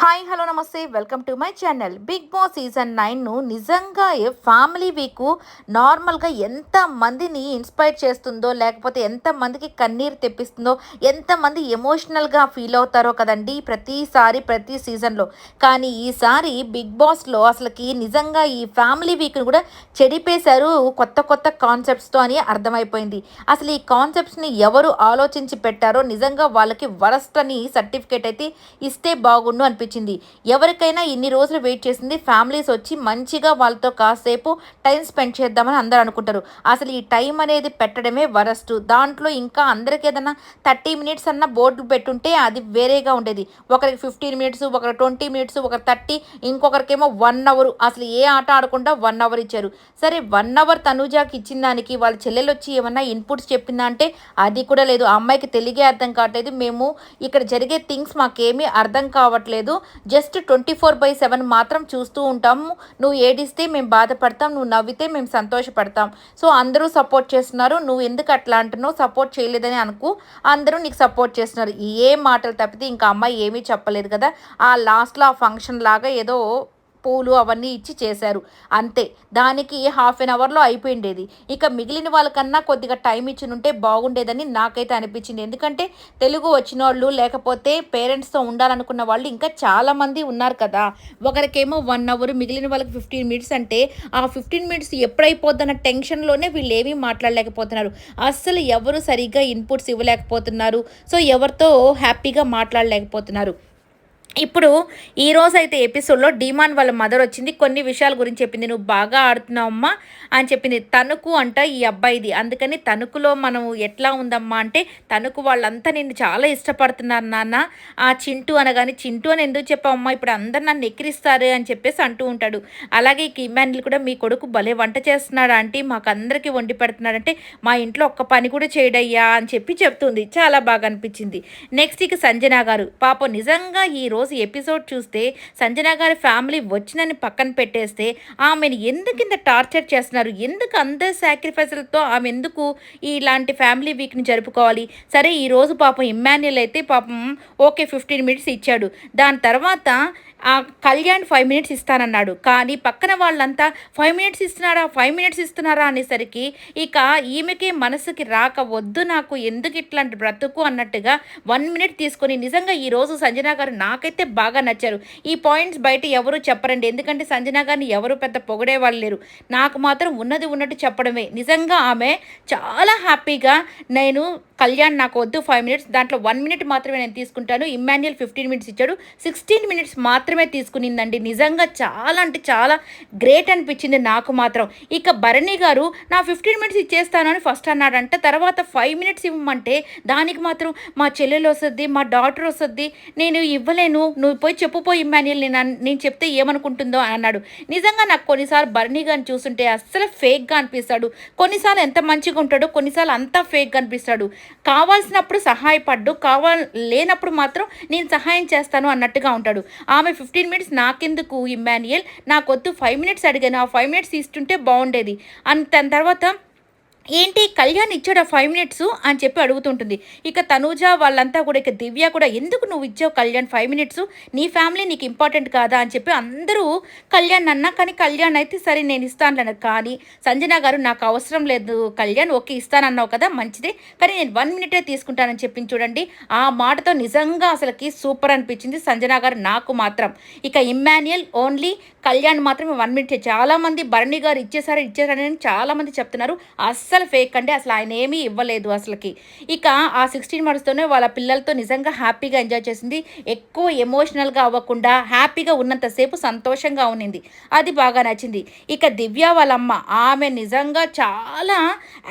Hi hello నమస్తే. Welcome to my channel. Big Boss season నైన్ను నిజంగా family week నార్మల్గా ఎంత మందిని ఇన్స్పైర్ చేస్తుందో లేకపోతే ఎంతమందికి కన్నీరు తెప్పిస్తుందో ఎంతమంది ఎమోషనల్గా ఫీల్ అవుతారో కదండి ప్రతిసారి ప్రతి సీజన్లో. కానీ ఈసారి బిగ్ బాస్లో అసలుకి నిజంగా ఈ ఫ్యామిలీ వీక్ను కూడా చెడిపేశారు కొత్త కొత్త కాన్సెప్ట్స్తో అని అర్థమైపోయింది. అసలు ఈ కాన్సెప్ట్స్ని ఎవరు ఆలోచించి పెట్టారో నిజంగా వాళ్ళకి వరస్ట్ అని సర్టిఫికేట్ అయితే ఇస్తే బాగుండు అనిపించింది అనిపించింది ఎవరికైనా ఇన్ని రోజులు వెయిట్ చేసింది ఫ్యామిలీస్ వచ్చి మంచిగా వాళ్ళతో కాసేపు టైం స్పెండ్ చేద్దామని అందరూ అనుకుంటారు. అసలు ఈ టైం అనేది పెట్టడమే వరస్ట్. దాంట్లో ఇంకా అందరికి ఏదైనా థర్టీ మినిట్స్ అన్న బోర్డు పెట్టుంటే అది వేరేగా ఉండేది. ఒకరికి ఫిఫ్టీన్ మినిట్స్ ఒకరు ట్వంటీ మినిట్స్ ఒకరు థర్టీ ఇంకొకరికేమో వన్ అవర్. అసలు ఏ ఆట ఆడకుండా వన్ అవర్ ఇచ్చారు. సరే వన్ అవర్ తనుజాకి ఇచ్చిన దానికి వాళ్ళ చెల్లెలు వచ్చి ఏమన్నా ఇన్పుట్స్ చెప్పిందా అంటే అది కూడా లేదు. ఆ అమ్మాయికి తెలిగే అర్థం కావట్లేదు. మేము ఇక్కడ జరిగే థింగ్స్ మాకేమీ అర్థం కావట్లేదు. Just twenty four by seven మాత్రం చూస్తూ ఉంటాము నువ్వు ఏడిస్తే మేము బాధపడతాం నువ్వు నవ్వితే మేము సంతోషపడతాం. సో అందరూ సపోర్ట్ చేస్తున్నారు. నువ్వు ఎందుకు అట్లా అంటున్నావు? సపోర్ట్ చేయలేదని అనుకో. అందరూ నీకు సపోర్ట్ చేస్తున్నారు. ఏ మాటలు తప్పితే ఇంకా అమ్మాయి ఏమీ చెప్పలేదు కదా. ఆ లాస్ట్లో ఆ ఫంక్షన్ లాగా ఏదో పూలు అవన్నీ ఇచ్చి చేశారు. అంతే దానికి హాఫ్ అన్ అవర్లో అయిపోయిండేది. ఇక మిగిలిన వాళ్ళకన్నా కొద్దిగా టైం ఇచ్చినుంటే బాగుండేదని నాకైతే అనిపించింది. ఎందుకంటే తెలుగు వచ్చిన వాళ్ళు లేకపోతే పేరెంట్స్తో ఉండాలనుకున్న వాళ్ళు ఇంకా చాలామంది ఉన్నారు కదా. ఒకరికేమో వన్ అవర్ మిగిలిన వాళ్ళకి ఫిఫ్టీన్ మినిట్స్ అంటే ఆ ఫిఫ్టీన్ మినిట్స్ ఎప్పుడైపోద్దన్న టెన్షన్లోనే వీళ్ళు ఏమీ మాట్లాడలేకపోతున్నారు. అస్సలు ఎవరు సరిగ్గా ఇన్పుట్స్ ఇవ్వలేకపోతున్నారు. సో ఎవరితో హ్యాపీగా మాట్లాడలేకపోతున్నారు. ఇప్పుడు ఈ రోజు అయితే ఎపిసోడ్లో డిమాన్ వాళ్ళ మదర్ వచ్చింది. కొన్ని విషయాల గురించి చెప్పింది. నువ్వు బాగా ఆడుతున్నావమ్మా అని చెప్పింది. తణుకు అంట ఈ అబ్బాయిది. అందుకని తణుకులో మనం ఎట్లా ఉందమ్మా అంటే తణుకు వాళ్ళంతా నిన్ను చాలా ఇష్టపడుతున్నారు నాన్న. ఆ చింటూ అనగాని చింటూ అని ఎందుకు చెప్పావమ్మా ఇప్పుడు అందరు నన్ను ఎక్కిరిస్తారు అని చెప్పేసి అంటూ ఉంటాడు. అలాగే కిమ్మాన్లు కూడా మీ కొడుకు భలే వంట చేస్తున్నాడు ఆంటీ. మాకు అందరికీ వండి పెడుతున్నాడంటే మా ఇంట్లో ఒక్క పని కూడా చేయడయ్యా అని చెప్పి చెప్తుంది. చాలా బాగా అనిపించింది. నెక్స్ట్ ఇక సంజన గారు. పాపం నిజంగా ఈ రోజు రోజు ఎపిసోడ్ చూస్తే సంజన గారి ఫ్యామిలీ వచ్చినని పక్కన పెట్టేస్తే ఆమెను ఎందుకు ఇంత టార్చర్ చేస్తున్నారు? ఎందుకు అందరి సాక్రిఫైస్లతో ఆమె ఎందుకు ఇలాంటి ఫ్యామిలీ వీక్ని జరుపుకోవాలి? సరే ఈరోజు పాపం ఇమ్మాన్యుల్ అయితే పాపం ఓకే ఫిఫ్టీన్ మినిట్స్ ఇచ్చాడు. దాని తర్వాత కళ్యాణ్ ఫైవ్ మినిట్స్ ఇస్తానన్నాడు. కానీ పక్కన వాళ్ళంతా ఫైవ్ మినిట్స్ ఇస్తున్నారా? ఫైవ్ మినిట్స్ ఇస్తున్నారా అనేసరికి ఇక ఈమెకే మనసుకి రాక వద్దు నాకు ఎందుకు ఇట్లాంటి బ్రతుకు అన్నట్టుగా వన్ మినిట్ తీసుకొని నిజంగా ఈరోజు సంజన గారు నాకైతే బాగా నచ్చారు. ఈ పాయింట్స్ బయట ఎవరు చెప్పరండి. ఎందుకంటే సంజన గారిని ఎవరు పెద్ద పొగడే వాళ్ళు లేరు. నాకు మాత్రం ఉన్నది ఉన్నట్టు చెప్పడమే. నిజంగా ఆమె చాలా హ్యాపీగా నేను కళ్యాణ్ నాకు వద్దు ఫైవ్ మినిట్స్ దాంట్లో వన్ మినిట్ మాత్రమే నేను తీసుకుంటాను. ఇమ్మాన్యుయల్ ఫిఫ్టీన్ మినిట్స్ ఇచ్చాడు. సిక్స్టీన్ మినిట్స్ మాత్రం మాత్రమే తీసుకునిందండి. నిజంగా చాలా అంటే చాలా గ్రేట్ అనిపించింది నాకు మాత్రం. ఇక భరణి గారు నా ఫిఫ్టీన్ మినిట్స్ ఇచ్చేస్తాను అని ఫస్ట్ అన్నాడంట. తర్వాత ఫైవ్ మినిట్స్ ఇవ్వమంటే దానికి మాత్రం మా చెల్లెలు వస్తుంది మా డాటర్ వస్తుంది నేను ఇవ్వలేను నువ్వు పోయి చెప్పుపోయి ఇమ్మాన్యుల్ నేను నేను చెప్తే ఏమనుకుంటుందో అని అన్నాడు. నిజంగా నాకు కొన్నిసార్లు భరణి గారిని చూస్తుంటే అస్సలు ఫేక్గా అనిపిస్తాడు. కొన్నిసార్లు ఎంత మంచిగా ఉంటాడో కొన్నిసార్లు అంతా ఫేక్గా అనిపిస్తాడు. కావాల్సినప్పుడు సహాయపడ్డు కావాల లేనప్పుడు మాత్రం నేను సహాయం చేస్తాను అన్నట్టుగా ఉంటాడు. ఆమె ఫిఫ్టీన్ మినిట్స్ నాకెందుకు ఇమ్మాన్యుయల్? నాకొద్దు ఫైవ్ మినిట్స్ అడిగాను. ఆ ఫైవ్ మినిట్స్ ఇస్తుంటే బాగుండేది. అంత తర్వాత ఏంటి కళ్యాణ్ ఇచ్చాడు ఆ ఫైవ్ మినిట్స్ అని చెప్పి అడుగుతుంటుంది. ఇక తనూజ వాళ్ళంతా కూడా ఇక దివ్య కూడా ఎందుకు నువ్వు ఇచ్చావు కళ్యాణ్ ఫైవ్ మినిట్స్ నీ ఫ్యామిలీ నీకు ఇంపార్టెంట్ కాదా? అని చెప్పి అందరూ కళ్యాణ్ అన్నా కానీ కళ్యాణ్ అయితే సరే నేను ఇస్తాను కానీ సంజన గారు నాకు అవసరం లేదు కళ్యాణ్ ఓకే ఇస్తానన్నావు కదా మంచిదే. కానీ నేను వన్ మినిటే తీసుకుంటానని చెప్పి చూడండి. ఆ మాటతో నిజంగా అసలుకి సూపర్ అనిపించింది సంజన గారు నాకు మాత్రం. ఇక ఇమ్మాన్యుయల్ ఓన్లీ కళ్యాణ్ మాత్రమే వన్ మినిట్ చాలామంది భరణి గారు ఇచ్చేసారు ఇచ్చేసారని చాలామంది చెప్తున్నారు. అస్సలు ఫేక్ అండి. అసలు ఆయన ఏమీ ఇవ్వలేదు అసలుకి. ఇక ఆ సిక్స్టీన్ మంత్స్తోనే వాళ్ళ పిల్లలతో నిజంగా హ్యాపీగా ఎంజాయ్ చేసింది. ఎక్కువ ఎమోషనల్గా అవ్వకుండా హ్యాపీగా ఉన్నంతసేపు సంతోషంగా ఉన్నింది. అది బాగా నచ్చింది. ఇక దివ్య వాళ్ళమ్మ ఆమె నిజంగా చాలా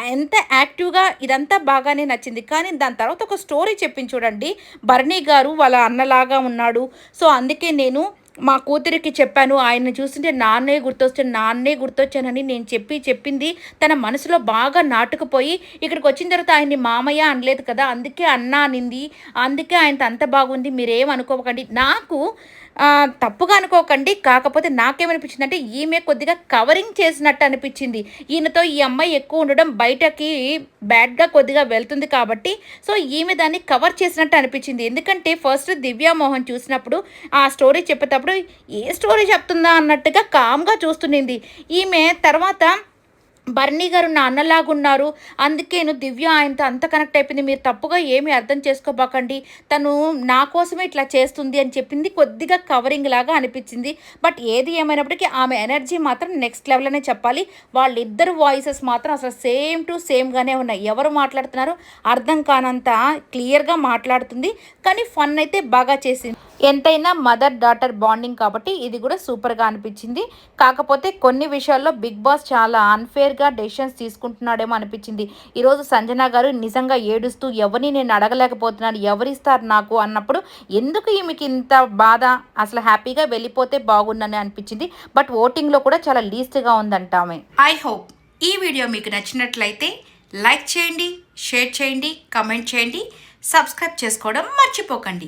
ఎంత యాక్టివ్గా ఇదంతా బాగానే నచ్చింది. కానీ దాని తర్వాత ఒక స్టోరీ చెప్పింది చూడండి. భరణి గారు వాళ్ళ అన్నలాగా ఉన్నాడు. సో అందుకే నేను మా కూతురికి చెప్పాను ఆయన్ని చూస్తుంటే నాన్నే గుర్తొస్తే నాన్నే గుర్తొచ్చానని నేను చెప్పి చెప్పింది. తన మనసులో బాగా నాటుకుపోయి ఇక్కడికి వచ్చిన తర్వాత ఆయన్ని మామయ్య అనలేదు కదా అందుకే అన్న అనింది. అందుకే ఆయనతో అంత బాగుంది మీరేం అనుకోకండి. నాకు తప్పుగా అనుకోకండి కాకపోతే నాకేమనిపించింది అంటే ఈమె కొద్దిగా కవరింగ్ చేసినట్టు అనిపించింది. ఈయనతో ఈ అమ్మాయి ఎక్కువ ఉండడం బయటకి బ్యాడ్గా కొద్దిగా వెళ్తుంది కాబట్టి సో ఈమె దాన్ని కవర్ చేసినట్టు అనిపించింది. ఎందుకంటే ఫస్ట్ దివ్యామోహన్ చూసినప్పుడు ఆ స్టోరీ చెప్పేటప్పుడు ఏ స్టోరీ చెప్తుందా అన్నట్టుగా కామ్గా చూస్తుండింది. ఈమె తర్వాత బర్నీ గారు నా అన్నలాగున్నారు అందుకేను దివ్య ఆయనతో అంత కనెక్ట్ అయిపోయింది. మీరు తప్పుగా ఏమీ అర్థం చేసుకోబాకండి. తను నా కోసమే ఇట్లా చేస్తుంది అని చెప్పింది. కొద్దిగా కవరింగ్ లాగా అనిపించింది. బట్ ఏది ఏమైనప్పటికీ ఆమె ఎనర్జీ మాత్రం నెక్స్ట్ లెవెల్ అనే చెప్పాలి. వాళ్ళిద్దరు వాయిసెస్ మాత్రం అసలు సేమ్ టు సేమ్గానే ఉన్నాయి. ఎవరు మాట్లాడుతున్నారో అర్థం కానంత క్లియర్గా మాట్లాడుతుంది. కానీ ఫన్ అయితే బాగా చేసింది. ఎంతైనా మదర్ డాటర్ బాండింగ్ కాబట్టి ఇది కూడా సూపర్గా అనిపించింది. కాకపోతే కొన్ని విషయాల్లో బిగ్ బాస్ చాలా అన్ఫేర్గా డెసిషన్స్ తీసుకుంటున్నాడేమో అనిపించింది. ఈరోజు సంజన గారు నిజంగా ఏడుస్తూ ఎవరిని నేను అడగలేకపోతున్నాను ఎవరిస్తారు నాకు? అన్నప్పుడు ఎందుకు ఈమెకి ఇంత బాధ? అసలు హ్యాపీగా వెళ్ళిపోతే బాగుందని అనిపించింది. బట్ ఓటింగ్లో కూడా చాలా లీస్ట్గా ఉందంట ఆమె. ఐ హోప్ ఈ వీడియో మీకు నచ్చినట్లయితే లైక్ చేయండి షేర్ చేయండి కమెంట్ చేయండి సబ్స్క్రైబ్ చేసుకోవడం మర్చిపోకండి.